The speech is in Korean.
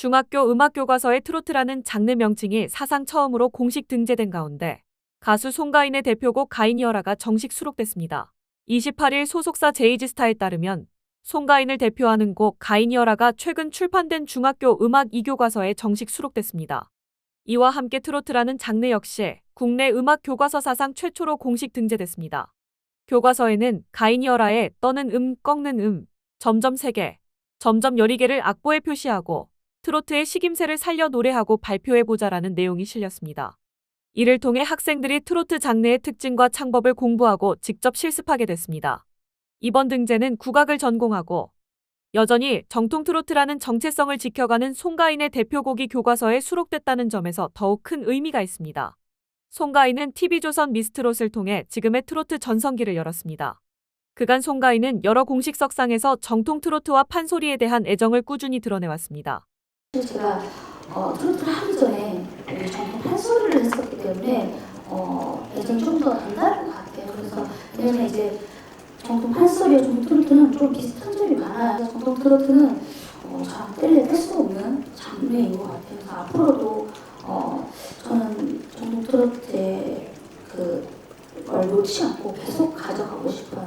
중학교 음악 교과서에 트로트라는 장르 명칭이 사상 처음으로 공식 등재된 가운데 가수 송가인의 대표곡 가인이어라가 정식 수록됐습니다. 28일 소속사 제이지스타에 따르면 송가인을 대표하는 곡 가인이어라가 최근 출판된 중학교 음악 2교과서에 정식 수록됐습니다. 이와 함께 트로트라는 장르 역시 국내 음악 교과서 사상 최초로 공식 등재됐습니다. 교과서에는 가인이어라의 떠는 음, 꺾는 음, 점점 세개, 점점 여리개를 악보에 표시하고 트로트의 식임새를 살려 노래하고 발표해보자라는 내용이 실렸습니다. 이를 통해 학생들이 트로트 장르의 특징과 창법을 공부하고 직접 실습하게 됐습니다. 이번 등재는 국악을 전공하고 여전히 정통 트로트라는 정체성을 지켜가는 송가인의 대표곡이 교과서에 수록됐다는 점에서 더욱 큰 의미가 있습니다. 송가인은 TV조선 미스트롯을 통해 지금의 트로트 전성기를 열었습니다. 그간 송가인은 여러 공식 석상에서 정통 트로트와 판소리에 대한 애정을 꾸준히 드러내왔습니다. 제가 어, 트로트를 하기 전에 전통 판소리를 했었기 때문에 어, 예전에 좀더 달라진 것 같아요. 그래서 왜냐면 이제 전통 판소리와 전통 트로트는 좀 비슷한 점이 많아요. 전통 트로트는 어, 참 뗄래 뗄수 없는 장르인 것 같아요. 그래서 앞으로도 어, 저는 전통 트로트의 그걸 놓지 않고 계속 가져가고 싶어요.